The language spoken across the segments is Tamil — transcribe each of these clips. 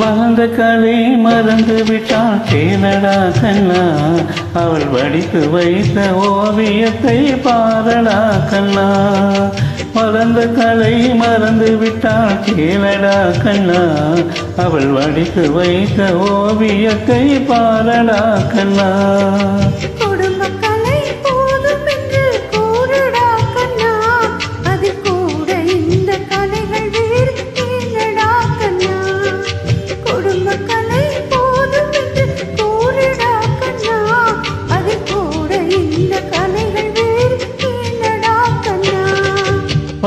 மறந்த கதை மறந்து விட்டாள் கேளடா கண்ணா அவள் வடித்து வைத்த ஓவியத்தை பாரடா கண்ணா. மறந்த கலை மறந்து விட்டாள் கேளடா கண்ணா அவள் வடித்து வைத்த ஓவியத்தை பாரடா கண்ணா.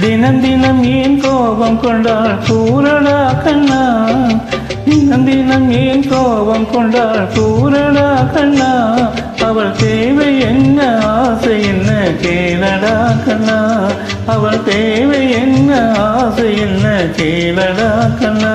தினம் தினம் ஏன் கோபம் கொண்டாள் கூறடா கண்ணா? தினம் தினம் ஏன் கோபம் கொண்டாள் கூறடா கண்ணா? அவள் தேவை என்ன? ஆசை என்ன? கேளடா கண்ணா? அவள் தேவை என்ன? ஆசை என்ன? கேளடா கண்ணா?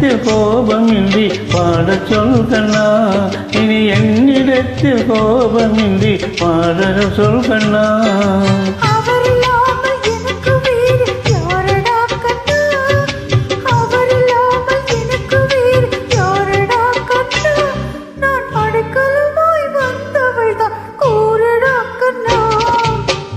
என்னிடத்தில் கோபமின்றி பாட சொல் கண்ணா இனி என்னிடத்தில் கோபமின்றி பாட சொல் கண்ணா